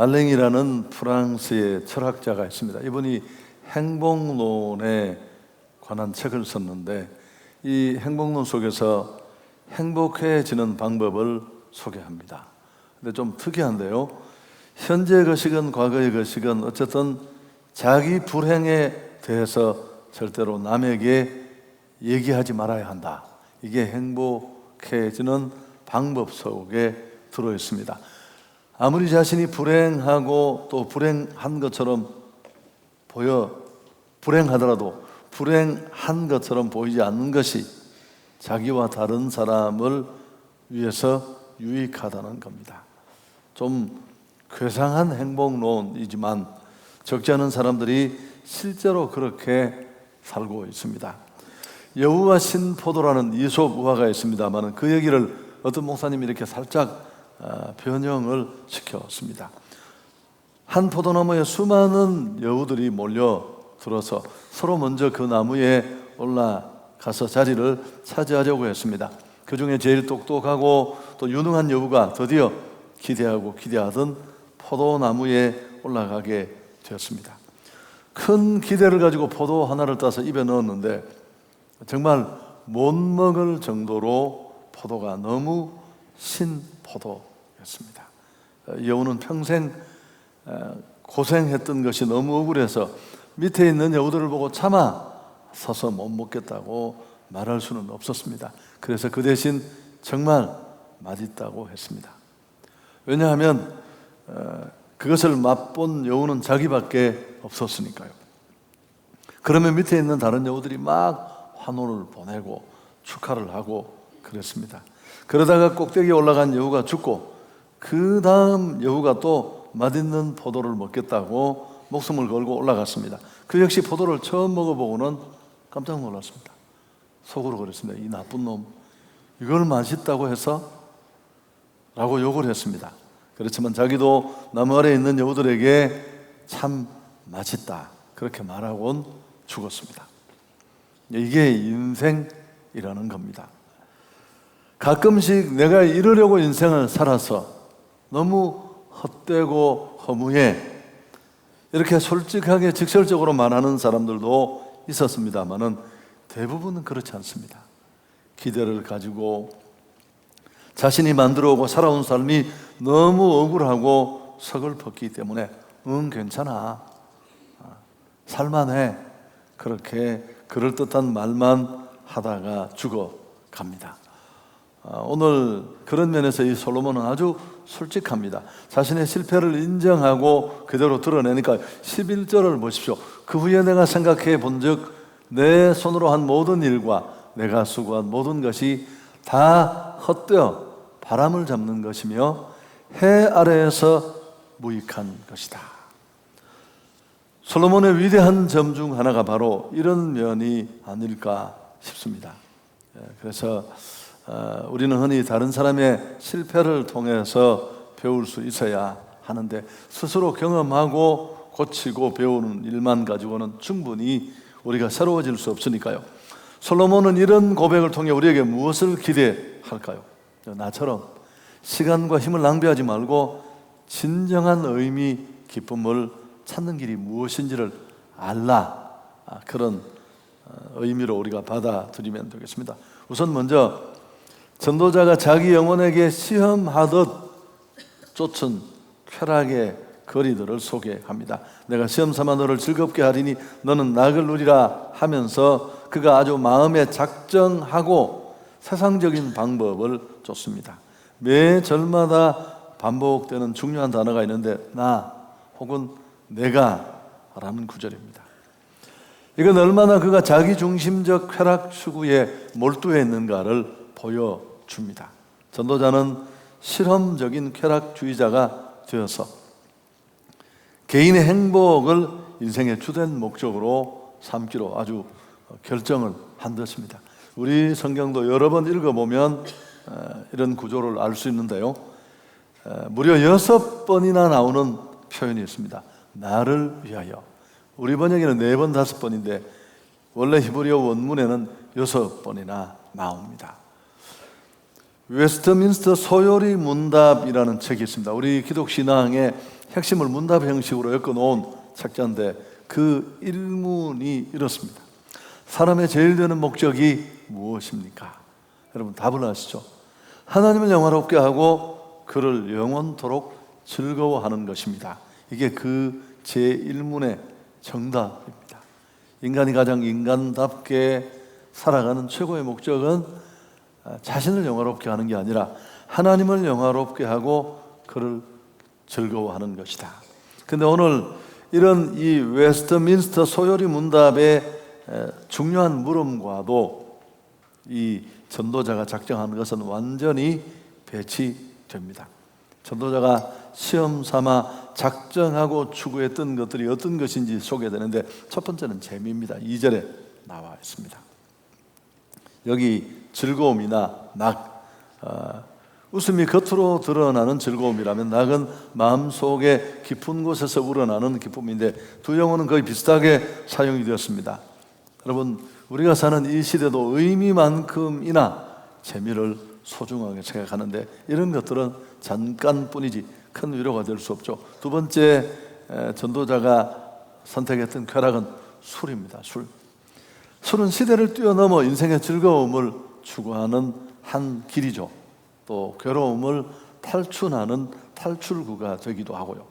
알랭이라는 프랑스의 철학자가 있습니다. 이분이 행복론에 관한 책을 썼는데 이 행복론 속에서 행복해지는 방법을 소개합니다. 근데 좀 특이한데요. 현재 거식은 과거의 거식은 어쨌든 자기 불행에 대해서 절대로 남에게 얘기하지 말아야 한다. 이게 행복해지는 방법 속에 들어 있습니다. 아무리 자신이 불행하고 또 불행한 것처럼 보여 불행하더라도 불행한 것처럼 보이지 않는 것이 자기와 다른 사람을 위해서 유익하다는 겁니다. 좀 괴상한 행복론이지만 적지 않은 사람들이 실제로 그렇게 살고 있습니다. 여우와 신포도라는 이솝 우화가 있습니다만 그 얘기를 어떤 목사님이 이렇게 살짝 아, 변형을 시켰습니다. 한 포도나무에 수많은 여우들이 몰려 들어서 서로 먼저 그 나무에 올라가서 자리를 차지하려고 했습니다. 그 중에 제일 똑똑하고 또 유능한 여우가 드디어 기대하고 기대하던 포도나무에 올라가게 되었습니다. 큰 기대를 가지고 포도 하나를 따서 입에 넣었는데 정말 못 먹을 정도로 포도가 너무 신 포도 였습니다. 여우는 평생 고생했던 것이 너무 억울해서 밑에 있는 여우들을 보고 참아 서서 못 먹겠다고 말할 수는 없었습니다. 그래서 그 대신 정말 맛있다고 했습니다. 왜냐하면 그것을 맛본 여우는 자기밖에 없었으니까요. 그러면 밑에 있는 다른 여우들이 막 환호를 보내고 축하를 하고 그랬습니다. 그러다가 꼭대기에 올라간 여우가 죽고 그 다음 여우가 또 맛있는 포도를 먹겠다고 목숨을 걸고 올라갔습니다. 그 역시 포도를 처음 먹어보고는 깜짝 놀랐습니다. 속으로 그랬습니다. 이 나쁜 놈, 이걸 맛있다고 해서 라고 욕을 했습니다. 그렇지만 자기도 나무 아래에 있는 여우들에게 참 맛있다. 그렇게 말하곤 죽었습니다. 이게 인생이라는 겁니다. 가끔씩 내가 이러려고 인생을 살아서 너무 헛되고 허무해 이렇게 솔직하게 직설적으로 말하는 사람들도 있었습니다만은 대부분은 그렇지 않습니다. 기대를 가지고 자신이 만들어 오고 살아온 삶이 너무 억울하고 서글펐기 때문에 응 괜찮아 살만해 그렇게 그럴듯한 말만 하다가 죽어 갑니다. 아, 오늘 그런 면에서 이 솔로몬은 아주 솔직합니다. 자신의 실패를 인정하고 그대로 드러내니까 11절을 보십시오. 그 후에 내가 생각해 본 적 내 손으로 한 모든 일과 내가 수고한 모든 것이 다 헛되어 바람을 잡는 것이며 해 아래에서 무익한 것이다. 솔로몬의 위대한 점 중 하나가 바로 이런 면이 아닐까 싶습니다. 예, 그래서 어, 우리는 흔히 다른 사람의 실패를 통해서 배울 수 있어야 하는데 스스로 경험하고 고치고 배우는 일만 가지고는 충분히 우리가 새로워질 수 없으니까요. 솔로몬은 이런 고백을 통해 우리에게 무엇을 기대할까요? 나처럼 시간과 힘을 낭비하지 말고 진정한 의미, 기쁨을 찾는 길이 무엇인지를 알라. 아, 그런 어, 의미로 우리가 받아들이면 되겠습니다. 우선 먼저 전도자가 자기 영혼에게 시험하듯 쫓은 쾌락의 거리들을 소개합니다. 내가 시험 삼아 너를 즐겁게 하리니 너는 낙을 누리라 하면서 그가 아주 마음에 작정하고 세상적인 방법을 쫓습니다. 매 절마다 반복되는 중요한 단어가 있는데 나 혹은 내가 라는 구절입니다. 이건 얼마나 그가 자기 중심적 쾌락 추구에 몰두했는가를 보여 줍니다. 전도자는 실험적인 쾌락주의자가 되어서 개인의 행복을 인생의 주된 목적으로 삼기로 아주 결정을 한 것입니다. 우리 성경도 여러 번 읽어보면 어, 이런 구조를 알 수 있는데요. 어, 무려 여섯 번이나 나오는 표현이 있습니다. 나를 위하여. 우리 번역에는 네 번, 다섯 번인데 원래 히브리어 원문에는 여섯 번이나 나옵니다. 웨스트민스터 소요리 문답이라는 책이 있습니다. 우리 기독 신앙의 핵심을 문답 형식으로 엮어놓은 책자인데 그 일문이 이렇습니다. 사람의 제일 되는 목적이 무엇입니까? 여러분 답을 아시죠? 하나님을 영화롭게 하고 그를 영원토록 즐거워하는 것입니다. 이게 그 제1문의 정답입니다. 인간이 가장 인간답게 살아가는 최고의 목적은 자신을 영화롭게 하는 게 아니라 하나님을 영화롭게 하고 그를 즐거워하는 것이다. 근데 오늘 이런 이 웨스트민스터 소요리 문답의 중요한 물음과도 이 전도자가 작정하는 것은 완전히 배치됩니다. 전도자가 시험 삼아 작정하고 추구했던 것들이 어떤 것인지 소개되는데 첫 번째는 재미입니다. 2절에 나와 있습니다. 여기 즐거움이나 낙, 어, 웃음이 겉으로 드러나는 즐거움이라면 낙은 마음속에 깊은 곳에서 우러나는 기쁨인데 두 영어는 거의 비슷하게 사용이 되었습니다. 여러분 우리가 사는 이 시대도 의미만큼이나 재미를 소중하게 생각하는데 이런 것들은 잠깐뿐이지 큰 위로가 될 수 없죠. 두 번째 전도자가 선택했던 쾌락은 술입니다. 술. 술은 시대를 뛰어넘어 인생의 즐거움을 추구하는 한 길이죠. 또 괴로움을 탈출하는 탈출구가 되기도 하고요.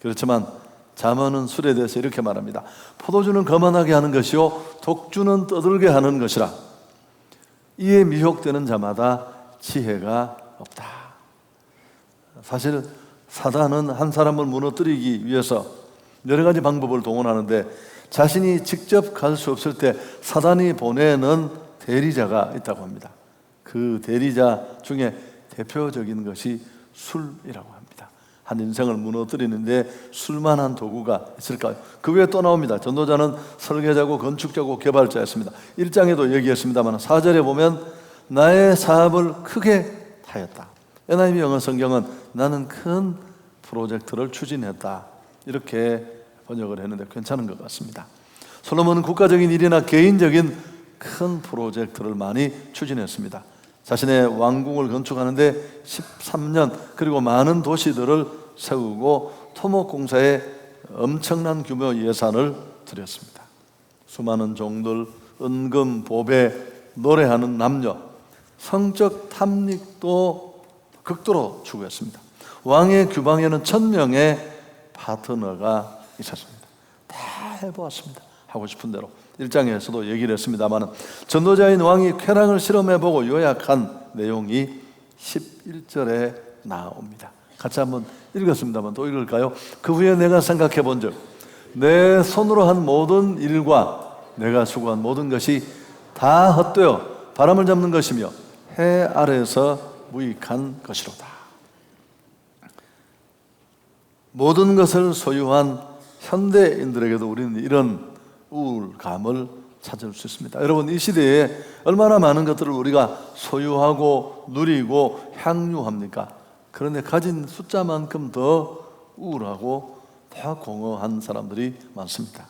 그렇지만 자문은 술에 대해서 이렇게 말합니다. 포도주는 거만하게 하는 것이요 독주는 떠들게 하는 것이라. 이에 미혹되는 자마다 지혜가 없다. 사실 사단은 한 사람을 무너뜨리기 위해서 여러 가지 방법을 동원하는데 자신이 직접 갈 수 없을 때 사단이 보내는 대리자가 있다고 합니다. 그 대리자 중에 대표적인 것이 술이라고 합니다. 한 인생을 무너뜨리는데 술만한 도구가 있을까요? 그 외에 또 나옵니다. 전도자는 설계자고 건축자고 개발자였습니다. 1장에도 얘기했습니다만 4절에 보면 나의 사업을 크게 하였다. NIV 영어 성경은 나는 큰 프로젝트를 추진했다. 이렇게 번역을 했는데 괜찮은 것 같습니다. 솔로몬은 국가적인 일이나 개인적인 큰 프로젝트를 많이 추진했습니다. 자신의 왕궁을 건축하는데 13년 그리고 많은 도시들을 세우고 토목공사에 엄청난 규모 예산을 들였습니다. 수많은 종들, 은금, 보배, 노래하는 남녀, 성적 탐닉도 극도로 추구했습니다. 왕의 규방에는 천 명의 파트너가 있었습니다. 다 해보았습니다. 하고 싶은 대로. 1장에서도 얘기를 했습니다만 전도자인 왕이 쾌락을 실험해 보고 요약한 내용이 11절에 나옵니다. 같이 한번 읽었습니다만 또 읽을까요? 그 후에 내가 생각해 본즉 내 손으로 한 모든 일과 내가 수고한 모든 것이 다 헛되어 바람을 잡는 것이며 해 아래에서 무익한 것이로다. 모든 것을 소유한 현대인들에게도 우리는 이런 우울감을 찾을 수 있습니다. 여러분, 이 시대에 얼마나 많은 것들을 우리가 소유하고 누리고 향유합니까? 그런데 가진 숫자만큼 더 우울하고 더 공허한 사람들이 많습니다.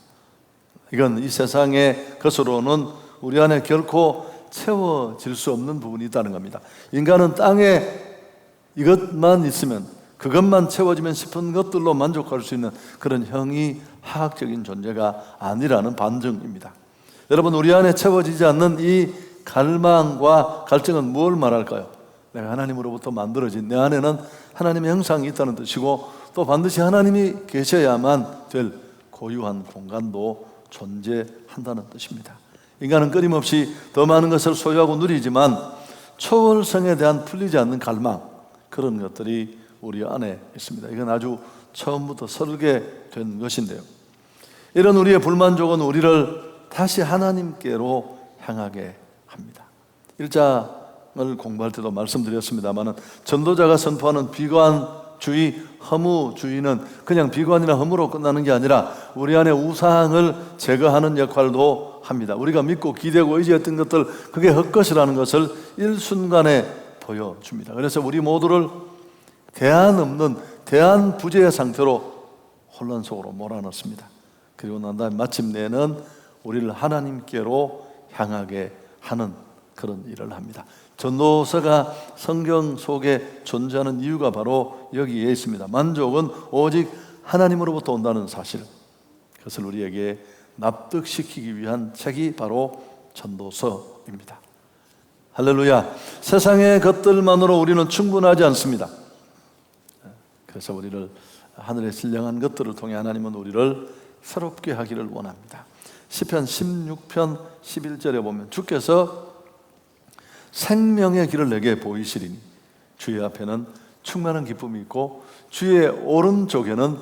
이건 이 세상의 것으로는 우리 안에 결코 채워질 수 없는 부분이 있다는 겁니다. 인간은 땅에 이것만 있으면 그것만 채워지면 싶은 것들로 만족할 수 있는 그런 형이 하학적인 존재가 아니라는 반증입니다. 여러분 우리 안에 채워지지 않는 이 갈망과 갈증은 뭘 말할까요? 내가 하나님으로부터 만들어진 내 안에는 하나님의 형상이 있다는 뜻이고 또 반드시 하나님이 계셔야만 될 고유한 공간도 존재한다는 뜻입니다. 인간은 끊임없이 더 많은 것을 소유하고 누리지만 초월성에 대한 풀리지 않는 갈망 그런 것들이 우리 안에 있습니다. 이건 아주 처음부터 설계 된 것인데요. 이런 우리의 불만족은 우리를 다시 하나님께로 향하게 합니다. 일장을 공부할 때도 말씀드렸습니다만 전도자가 선포하는 비관주의, 허무주의는 그냥 비관이나 허무로 끝나는 게 아니라 우리 안에 우상을 제거하는 역할도 합니다. 우리가 믿고 기대고 의지했던 것들 그게 헛것이라는 것을 일순간에 보여줍니다. 그래서 우리 모두를 대안 없는 대안 부재의 상태로 혼란 속으로 몰아넣습니다. 그리고 난 다음에 마침내는 우리를 하나님께로 향하게 하는 그런 일을 합니다. 전도서가 성경 속에 존재하는 이유가 바로 여기에 있습니다. 만족은 오직 하나님으로부터 온다는 사실 그것을 우리에게 납득시키기 위한 책이 바로 전도서입니다. 할렐루야. 세상의 것들만으로 우리는 충분하지 않습니다. 그래서 우리를 하늘의 신령한 것들을 통해 하나님은 우리를 새롭게 하기를 원합니다. 시편 16편 11절에 보면 주께서 생명의 길을 내게 보이시리니 주의 앞에는 충만한 기쁨이 있고 주의 오른쪽에는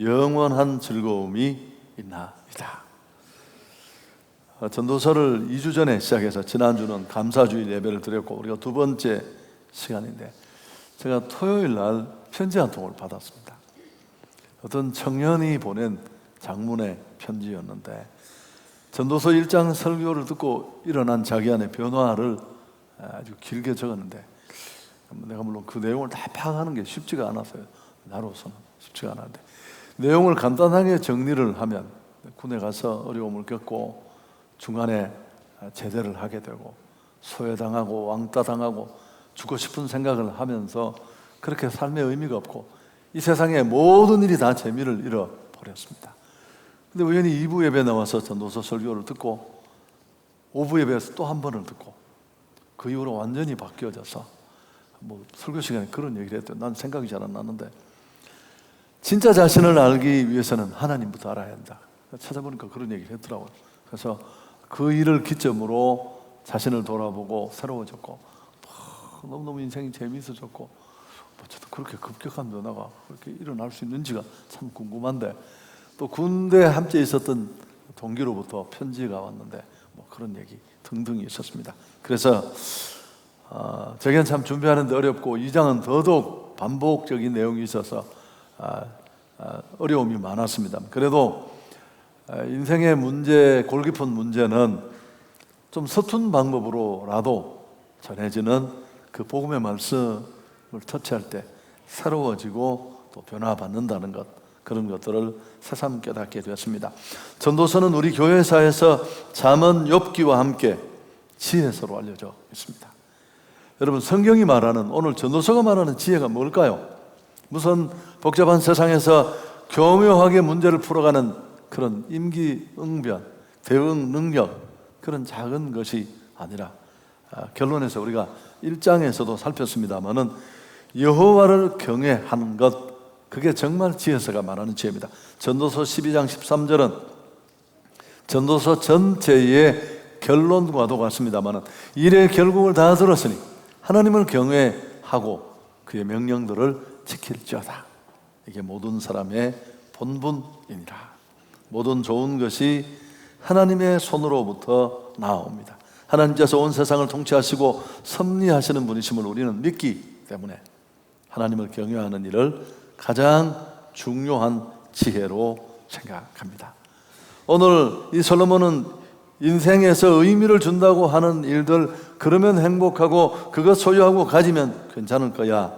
영원한 즐거움이 있나이다. 어, 전도서를 2주 전에 시작해서 지난주는 감사주의 예배를 드렸고 우리가 두 번째 시간인데 제가 토요일 날 편지 한 통을 받았습니다. 어떤 청년이 보낸 장문의 편지였는데 전도서 1장 설교를 듣고 일어난 자기 안의 변화를 아주 길게 적었는데 내가 물론 그 내용을 다 파악하는 게 쉽지가 않았어요. 나로서는 쉽지가 않았는데 내용을 간단하게 정리를 하면 군에 가서 어려움을 겪고 중간에 제대를 하게 되고 소외당하고 왕따당하고 죽고 싶은 생각을 하면서 그렇게 삶의 의미가 없고 이 세상의 모든 일이 다 재미를 잃어버렸습니다. 근데 우연히 2부 예배 나와서 전도서 설교를 듣고 5부 예배에서 또 한 번을 듣고 그 이후로 완전히 바뀌어져서 뭐 설교 시간에 그런 얘기를 했대요. 난 생각이 잘 안 나는데 진짜 자신을 알기 위해서는 하나님부터 알아야 한다. 찾아보니까 그런 얘기를 했더라고요. 그래서 그 일을 기점으로 자신을 돌아보고 새로워졌고 너무너무 인생이 재미있어졌고 어쨌든 그렇게 급격한 변화가 그렇게 일어날 수 있는지가 참 궁금한데 또 군대 함께 있었던 동기로부터 편지가 왔는데 뭐 그런 얘기 등등이 있었습니다. 그래서 어, 저게는 참 준비하는데 어렵고 이 장은 더더욱 반복적인 내용이 있어서 아, 아, 어려움이 많았습니다. 그래도 아, 인생의 문제, 골 깊은 문제는 좀 서툰 방법으로라도 전해지는 그 복음의 말씀 을 터치할 때 새로워지고 또 변화받는다는 것 그런 것들을 새삼 깨닫게 되었습니다. 전도서는 우리 교회사에서 잠언 욥기와 함께 지혜서로 알려져 있습니다. 여러분 성경이 말하는 오늘 전도서가 말하는 지혜가 뭘까요? 무슨 복잡한 세상에서 교묘하게 문제를 풀어가는 그런 임기응변, 대응 능력 그런 작은 것이 아니라 아, 결론에서 우리가 1장에서도 살폈습니다만은 여호와를 경외하는 것 그게 정말 지혜서가 말하는 지혜입니다. 전도서 12장 13절은 전도서 전체의 결론과도 같습니다만은 일의 결국을 다 들었으니 하나님을 경외하고 그의 명령들을 지킬지어다. 이게 모든 사람의 본분이니라. 모든 좋은 것이 하나님의 손으로부터 나옵니다. 하나님께서 온 세상을 통치하시고 섭리하시는 분이심을 우리는 믿기 때문에 하나님을 경외하는 일을 가장 중요한 지혜로 생각합니다. 오늘 이 솔로몬은 인생에서 의미를 준다고 하는 일들 그러면 행복하고 그것 소유하고 가지면 괜찮을 거야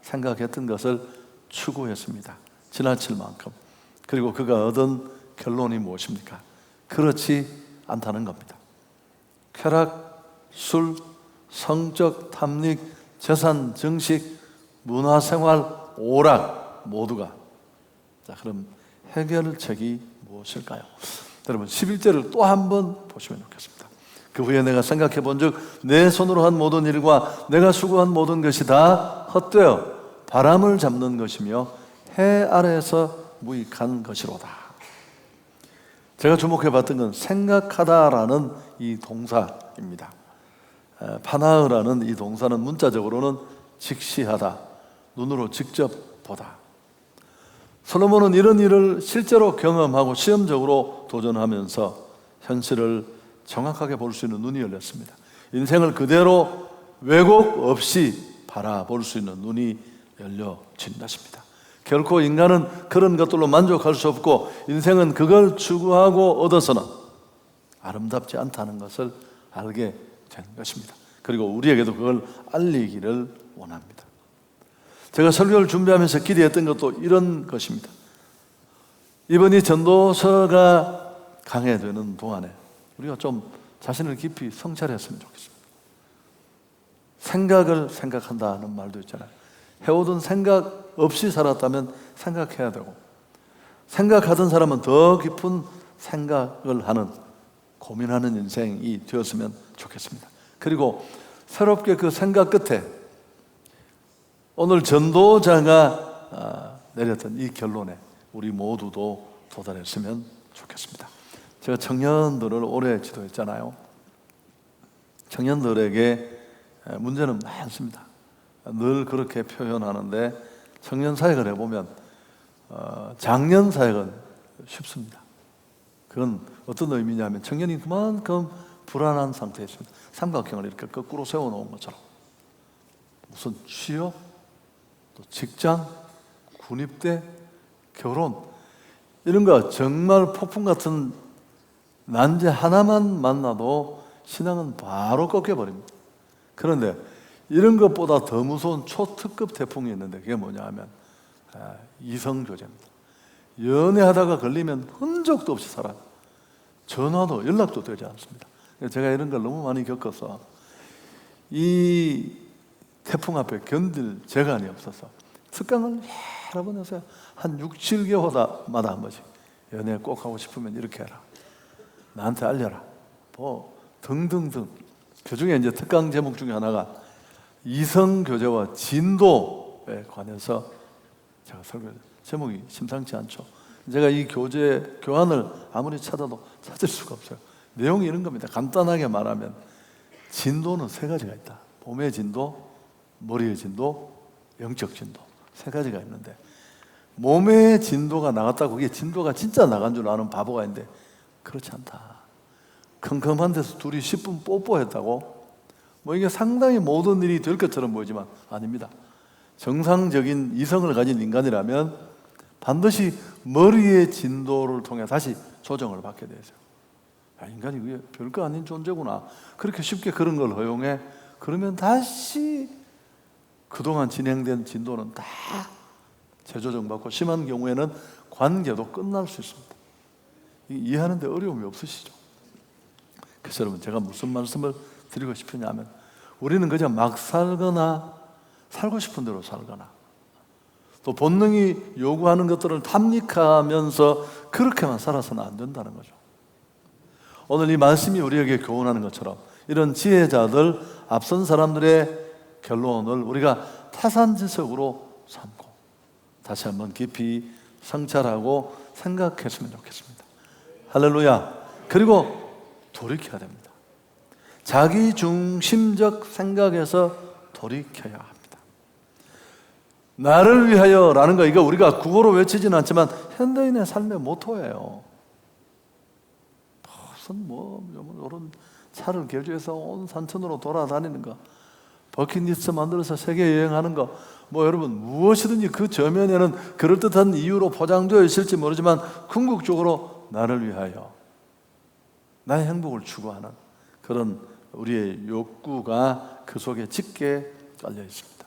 생각했던 것을 추구했습니다. 지나칠 만큼. 그리고 그가 얻은 결론이 무엇입니까? 그렇지 않다는 겁니다. 쾌락, 술, 성적 탐닉, 재산 정식, 문화생활, 오락 모두가 자 그럼 해결책이 무엇일까요? 여러분 11절을 또 한 번 보시면 좋겠습니다. 그 후에 내가 생각해 본 즉 내 손으로 한 모든 일과 내가 수고한 모든 것이 다 헛되어 바람을 잡는 것이며 해 아래에서 무익한 것이로다. 제가 주목해 봤던 건 생각하다라는 이 동사입니다. 파나으라는 이 동사는 문자적으로는 직시하다, 눈으로 직접 보다. 솔로몬은 이런 일을 실제로 경험하고 시험적으로 도전하면서 현실을 정확하게 볼 수 있는 눈이 열렸습니다. 인생을 그대로 왜곡 없이 바라볼 수 있는 눈이 열려진 것입니다. 결코 인간은 그런 것들로 만족할 수 없고 인생은 그걸 추구하고 얻어서는 아름답지 않다는 것을 알게 된 것입니다. 그리고 우리에게도 그걸 알리기를 원합니다. 제가 설교를 준비하면서 기대했던 것도 이런 것입니다. 이번 이 전도서가 강해되는 동안에 우리가 좀 자신을 깊이 성찰했으면 좋겠습니다. 생각을 생각한다는 말도 있잖아요. 해오던 생각 없이 살았다면 생각해야 되고 생각하던 사람은 더 깊은 생각을 하는 고민하는 인생이 되었으면 좋겠습니다. 그리고 새롭게 그 생각 끝에 오늘 전도자가 아, 내렸던 이 결론에 우리 모두도 도달했으면 좋겠습니다. 제가 청년들을 오래 지도했잖아요. 청년들에게 문제는 많습니다. 늘 그렇게 표현하는데 청년 사역을 해보면 어, 장년 사역은 쉽습니다. 그건 어떤 의미냐면 청년이 그만큼 불안한 상태에 있습니다. 삼각형을 이렇게 거꾸로 세워놓은 것처럼 무슨 취업, 또 직장, 군입대, 결혼 이런 거 정말 폭풍 같은 난제 하나만 만나도 신앙은 바로 꺾여버립니다. 그런데 이런 것보다 더 무서운 초특급 태풍이 있는데 그게 뭐냐 하면 아, 이성교제입니다. 연애하다가 걸리면 흔적도 없이 살아요. 전화도 연락도 되지 않습니다. 제가 이런 걸 너무 많이 겪어서 이 태풍 앞에 견딜 재간이 없어서 습관을 여러 번 해서 한 6, 7개월마다 한 번씩 연애 꼭 하고 싶으면 이렇게 해라. 나한테 알려라. 뭐 등등등. 그 중에 이제 특강 제목 중에 하나가 이성 교제와 진도에 관해서 제가 설교 제목이 심상치 않죠. 제가 이 교제 교환을 아무리 찾아도 찾을 수가 없어요. 내용이 이런 겁니다. 간단하게 말하면 진도는 세 가지가 있다. 몸의 진도, 머리의 진도, 영적 진도 세 가지가 있는데 몸의 진도가 나갔다고 그게 진도가 진짜 나간 줄 아는 바보가 있는데 그렇지 않다. 컴컴한 데서 둘이 10분 뽀뽀했다고 뭐 이게 상당히 모든 일이 될 것처럼 보이지만 아닙니다. 정상적인 이성을 가진 인간이라면 반드시 머리의 진도를 통해 다시 조정을 받게 되죠. 야, 인간이 그게 별거 아닌 존재구나. 그렇게 쉽게 그런 걸 허용해. 그러면 다시 그동안 진행된 진도는 다 재조정받고 심한 경우에는 관계도 끝날 수 있습니다. 이해하는데 어려움이 없으시죠? 그래서 여러분 제가 무슨 말씀을 드리고 싶으냐면 우리는 그저 막 살거나 살고 싶은 대로 살거나 또 본능이 요구하는 것들을 탐닉하면서 그렇게만 살아서는 안 된다는 거죠. 오늘 이 말씀이 우리에게 교훈하는 것처럼 이런 지혜자들 앞선 사람들의 결론을 우리가 타산지석으로 삼고 다시 한번 깊이 성찰하고 생각했으면 좋겠습니다. 할렐루야. 그리고 돌이켜야 됩니다. 자기 중심적 생각에서 돌이켜야 합니다. 나를 위하여라는 거 이거 우리가 국어로 외치지는 않지만 현대인의 삶의 모토예요. 무슨 뭐 이런 차를 개조해서 온 산천으로 돌아다니는 거, 버킷리스트 만들어서 세계 여행하는 거, 뭐 여러분 무엇이든지 그 저면에는 그럴 듯한 이유로 포장되어 있을지 모르지만 궁극적으로 나를 위하여 나의 행복을 추구하는 그런 우리의 욕구가 그 속에 짙게 깔려 있습니다.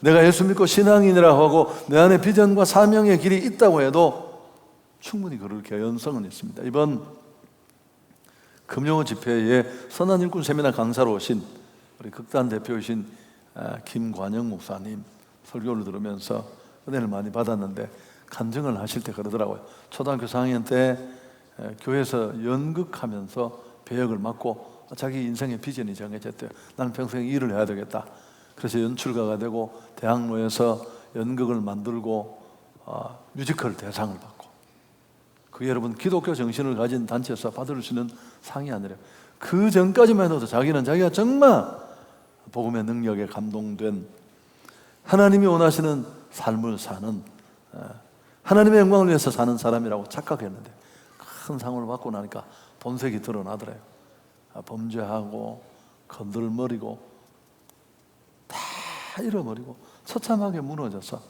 내가 예수 믿고 신앙인이라 하고 내 안에 비전과 사명의 길이 있다고 해도 충분히 그럴 개연성은 있습니다. 이번 금요 집회에 선한 일꾼 세미나 강사로 오신 우리 극단 대표이신 아, 김관영 목사님 설교를 들으면서 은혜를 많이 받았는데 간증을 하실 때 그러더라고요. 초등학교 4학년 때 교회에서 연극하면서 배역을 맡고 자기 인생의 비전이 정해졌대요. 나는 평생 일을 해야 되겠다. 그래서 연출가가 되고 대학로에서 연극을 만들고 어, 뮤지컬 대상을 받고 그 여러분 기독교 정신을 가진 단체에서 받을 수 있는 상이 아니라 그 전까지만 해도 자기는 자기가 정말 복음의 능력에 감동된 하나님이 원하시는 삶을 사는 어, 하나님의 영광을 위해서 사는 사람이라고 착각했는데 큰 상을 받고 나니까 본색이 드러나더래요. 아, 범죄하고 건들머리고 다 잃어버리고 처참하게 무너져서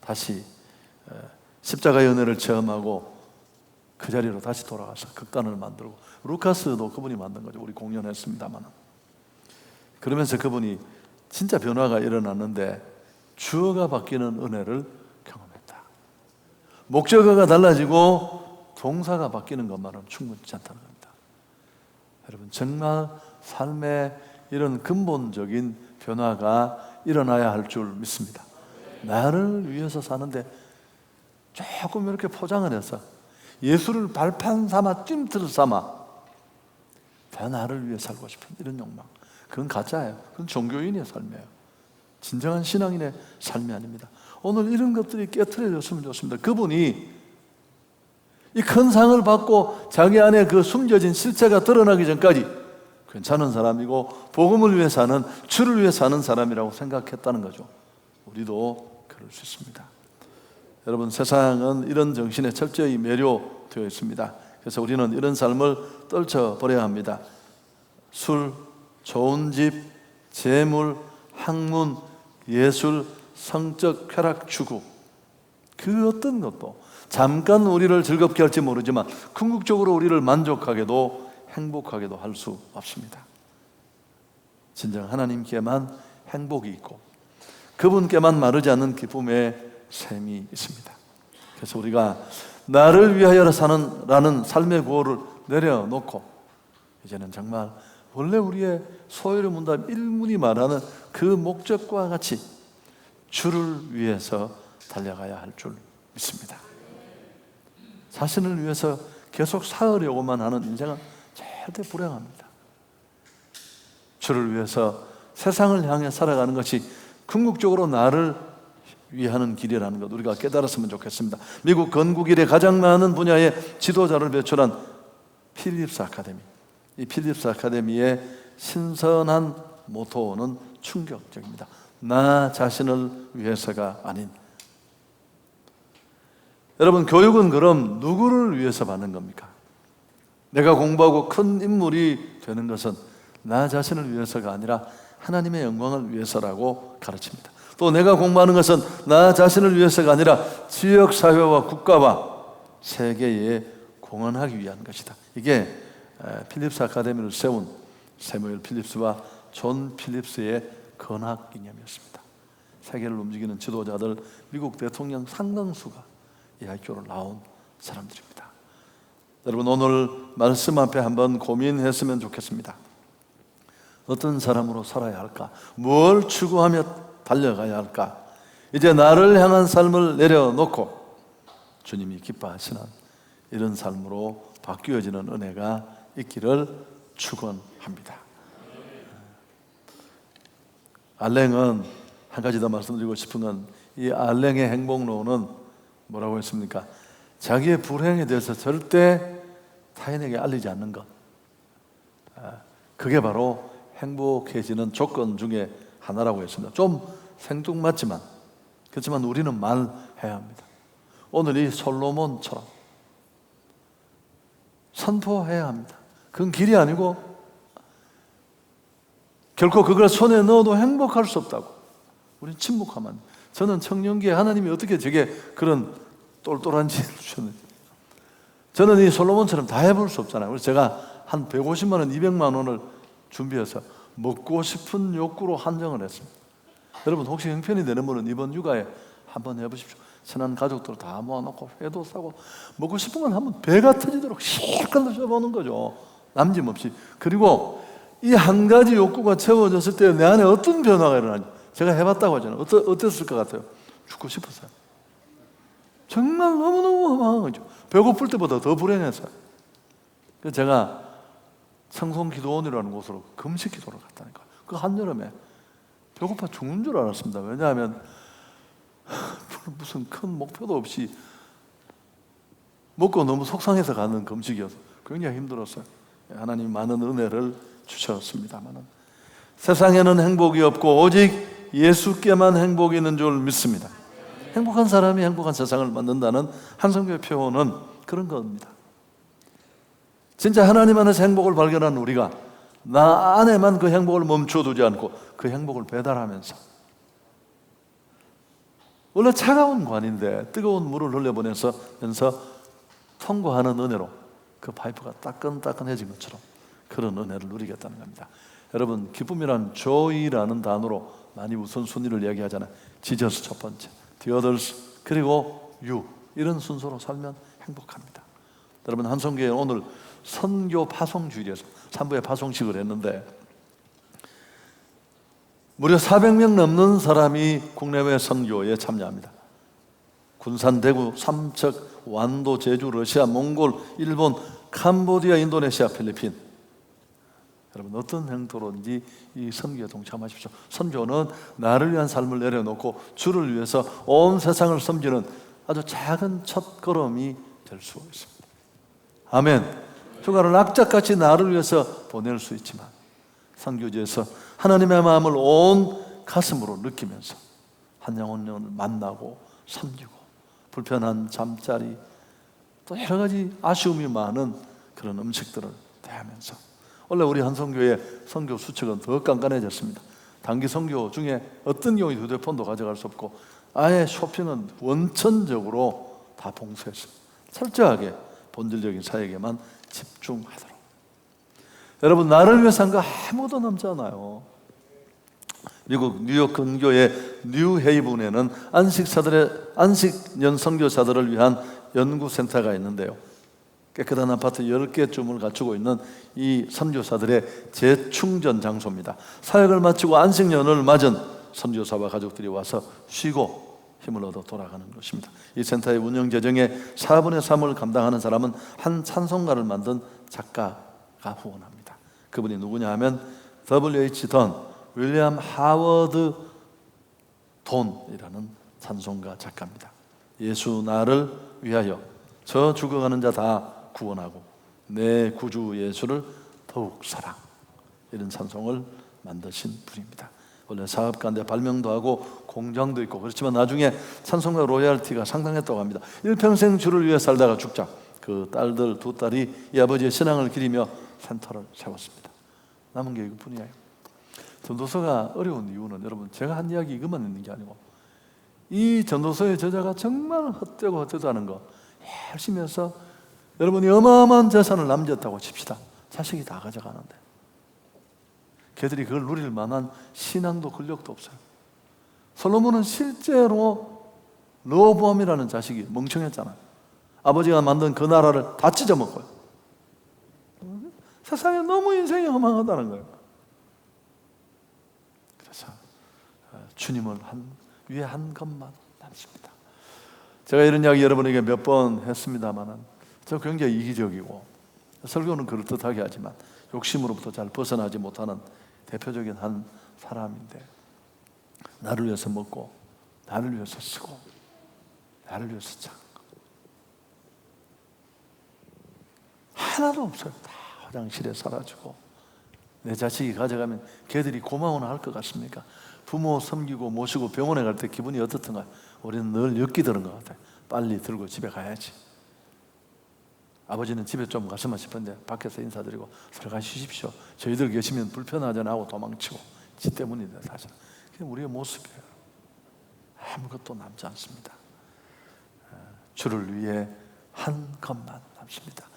다시 십자가의 은혜를 체험하고 그 자리로 다시 돌아가서 극단을 만들고 루카스도 그분이 만든 거죠. 우리 공연했습니다만 그러면서 그분이 진짜 변화가 일어났는데 주어가 바뀌는 은혜를 경험했다. 목적어가 달라지고 동사가 바뀌는 것만은 충분치 않다는 겁니다. 여러분 정말 삶의 이런 근본적인 변화가 일어나야 할 줄 믿습니다. 나를 위해서 사는데 조금 이렇게 포장을 해서 예수를 발판 삼아 찜틀 삼아 더 나를 위해 살고 싶은 이런 욕망 그건 가짜예요. 그건 종교인의 삶이에요. 진정한 신앙인의 삶이 아닙니다. 오늘 이런 것들이 깨트려졌으면 좋습니다. 그분이 이 큰 상을 받고 자기 안에 그 숨겨진 실체가 드러나기 전까지 괜찮은 사람이고 복음을 위해 사는 주를 위해 사는 사람이라고 생각했다는 거죠. 우리도 그럴 수 있습니다. 여러분 세상은 이런 정신에 철저히 매료되어 있습니다. 그래서 우리는 이런 삶을 떨쳐 버려야 합니다. 술, 좋은 집, 재물, 학문, 예술, 성적 쾌락 추구 그 어떤 것도 잠깐 우리를 즐겁게 할지 모르지만 궁극적으로 우리를 만족하게도 행복하게도 할 수 없습니다. 진정 하나님께만 행복이 있고 그분께만 마르지 않는 기쁨의 셈이 있습니다. 그래서 우리가 나를 위하여 사는 라는 삶의 구호를 내려놓고 이제는 정말 원래 우리의 소유를 문답 일문이 말하는 그 목적과 같이 주를 위해서 달려가야 할 줄 믿습니다. 자신을 위해서 계속 살려고만 하는 인생은 절대 불행합니다. 주를 위해서 세상을 향해 살아가는 것이 궁극적으로 나를 위하는 길이라는 것 우리가 깨달았으면 좋겠습니다. 미국 건국 이래 가장 많은 분야의 지도자를 배출한 필립스 아카데미. 이 필립스 아카데미의 신선한 모토는 충격적입니다. 나 자신을 위해서가 아닌. 여러분, 교육은 그럼 누구를 위해서 받는 겁니까? 내가 공부하고 큰 인물이 되는 것은 나 자신을 위해서가 아니라 하나님의 영광을 위해서라고 가르칩니다. 또 내가 공부하는 것은 나 자신을 위해서가 아니라 지역 사회와 국가와 세계에 공헌하기 위한 것이다. 이게 필립스 아카데미를 세운 세무엘 필립스와 존 필립스의 건학 기념이었습니다. 세계를 움직이는 지도자들 미국 대통령 상당수가 이 학교를 나온 사람들입니다. 여러분 오늘 말씀 앞에 한번 고민했으면 좋겠습니다. 어떤 사람으로 살아야 할까? 뭘 추구하며 달려가야 할까? 이제 나를 향한 삶을 내려놓고 주님이 기뻐하시는 이런 삶으로 바뀌어지는 은혜가 있기를 축원합니다. 알랭은 한 가지 더 말씀드리고 싶은 건 이 알랭의 행복론은 뭐라고 했습니까? 자기의 불행에 대해서 절대 타인에게 알리지 않는 것. 아, 그게 바로 행복해지는 조건 중에 하나라고 했습니다. 좀 생뚱맞지만 그렇지만 우리는 말해야 합니다. 오늘 이 솔로몬처럼 선포해야 합니다. 그건 길이 아니고 결코 그걸 손에 넣어도 행복할 수 없다고. 우리는 침묵하면 저는 청년기에 하나님이 어떻게 저게 그런 똘똘한 지혜를 주셨는지 저는 이 솔로몬처럼 다 해볼 수 없잖아요. 그래서 제가 한 150만 원, 200만 원을 준비해서 먹고 싶은 욕구로 한정을 했습니다. 여러분 혹시 형편이 되는 분은 이번 육아에 한번 해보십시오. 친한 가족들 다 모아놓고 회도 사고 먹고 싶은 건 한번 배가 터지도록 실컷 드셔보는 거죠. 남김없이. 그리고 이 한 가지 욕구가 채워졌을 때 내 안에 어떤 변화가 일어나지? 제가 해봤다고 하잖아요. 어떠, 어땠을 것 같아요? 죽고 싶었어요. 정말 너무너무 허망한 거죠. 배고플 때보다 더 불행했어요. 그래서 제가 청송 기도원이라는 곳으로 금식 기도를 갔다니까. 그 한여름에 배고파 죽는 줄 알았습니다. 왜냐하면 무슨 큰 목표도 없이 먹고 너무 속상해서 가는 금식이어서 굉장히 힘들었어요. 하나님 많은 은혜를 주셨습니다만은 세상에는 행복이 없고 오직 예수께만 행복이 있는 줄 믿습니다. 행복한 사람이 행복한 세상을 만든다는 한성교의 표현은 그런 겁니다. 진짜 하나님 안에서 행복을 발견한 우리가 나 안에만 그 행복을 멈춰두지 않고 그 행복을 배달하면서 원래 차가운 관인데 뜨거운 물을 흘려보내서 통과하는 은혜로 그 파이프가 따끈따끈해진 것처럼 그런 은혜를 누리겠다는 겁니다. 여러분 기쁨이란 joy라는 단어로 많이 우선순위를 이야기하잖아요. 지저스 첫 번째, others 그리고 you 이런 순서로 살면 행복합니다. 여러분 한성교회 오늘 선교 파송 주일에서 3부에 파송식을 했는데 무려 400명 넘는 사람이 국내외 선교에 참여합니다. 군산, 대구, 삼척, 완도, 제주, 러시아, 몽골, 일본, 캄보디아, 인도네시아, 필리핀. 여러분 어떤 행토로인지 이 선교에 동참하십시오. 선교는 나를 위한 삶을 내려놓고 주를 위해서 온 세상을 섬기는 아주 작은 첫 걸음이 될 수 있습니다. 아멘. 휴가를 악착같이 나를 위해서 보낼 수 있지만 선교지에서 하나님의 마음을 온 가슴으로 느끼면서 한 영혼 영혼을 만나고 섬기고 불편한 잠자리 또 여러 가지 아쉬움이 많은 그런 음식들을 대하면서 원래 우리 한성교의 선교 수칙은 더 깐깐해졌습니다. 단기 선교 중에 어떤 경우에 휴대폰도 가져갈 수 없고 아예 쇼핑은 원천적으로 다 봉쇄했습니다. 철저하게 본질적인 사역에만 집중하도록. 여러분 나를 위해서 한 거 아무도 남지 않아요. 미국 뉴욕 근교의 뉴 헤이븐에는 안식사들의 안식년 선교사들을 위한 연구센터가 있는데요. 깨끗한 아파트 10개 쯤을 갖추고 있는 이 선교사들의 재충전 장소입니다. 사역을 마치고 안식년을 맞은 선교사와 가족들이 와서 쉬고 힘을 얻어 돌아가는 것입니다. 이 센터의 운영 재정의 4분의 3을 감당하는 사람은 한 찬송가를 만든 작가가 후원합니다. 그분이 누구냐 하면 W.H. 던 윌리엄 하워드 돈이라는 찬송가 작가입니다. 예수 나를 위하여 저 죽어가는 자 다 구원하고 내 구주 예수를 더욱 사랑 이런 찬송을 만드신 분입니다. 원래 사업가인데 발명도 하고 공장도 있고 그렇지만 나중에 찬송가 로얄티가 상당했다고 합니다. 일평생 주를 위해 살다가 죽자 그 딸들 두 딸이 이 아버지의 신앙을 기리며 센터를 세웠습니다. 남은 게 이것뿐이에요. 전도서가 어려운 이유는 여러분 제가 한 이야기 이것만 있는 게 아니고 이 전도서의 저자가 정말 헛되고 헛되다는 거 열심히 해서 여러분이 어마어마한 재산을 남겼다고 칩시다. 자식이 다 가져가는데 걔들이 그걸 누릴 만한 신앙도 근력도 없어요. 솔로몬은 실제로 로보암이라는 자식이 멍청했잖아요. 아버지가 만든 그 나라를 다 찢어먹고요. 세상에 너무 인생이 허망하다는 거예요. 그래서 어, 주님을 한, 위에 한 것만 남습니다. 제가 이런 이야기 여러분에게 몇 번 했습니다만은 저 굉장히 이기적이고 설교는 그럴듯하게 하지만 욕심으로부터 잘 벗어나지 못하는 대표적인 한 사람인데 나를 위해서 먹고 나를 위해서 쓰고 나를 위해서 찾고 하나도 없어요. 다 화장실에 사라지고 내 자식이 가져가면 걔들이 고마워는 할것 같습니까? 부모 섬기고 모시고 병원에 갈 때 기분이 어떻던가? 우리는 늘 엮기 드는 것 같아요. 빨리 들고 집에 가야지. 아버지는 집에 좀 갔으면 싶은데 밖에서 인사드리고 들어가 쉬십시오. 저희들 계시면 불편하잖아 하고 도망치고 지 때문이다 사실. 그게 우리의 모습이에요. 아무것도 남지 않습니다. 어, 주를 위해 한 것만 남습니다.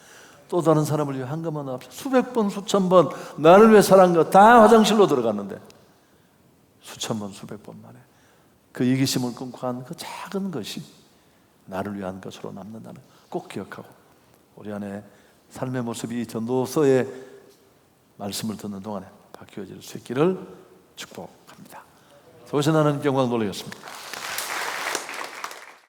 또 다른 사람을 위해 한 것만 남습니다. 수백 번, 수천 번 나를 위해 살한 거 다 화장실로 들어갔는데 수천 번, 수백 번 만에 그 이기심을 끊고 한 그 작은 것이 나를 위한 것으로 남는다는 꼭 기억하고 우리 안에 삶의 모습이 전도서의 말씀을 듣는 동안에 바뀌어질 수 있기를 축복합니다. 소신 하는 경광 돌리겠습니다.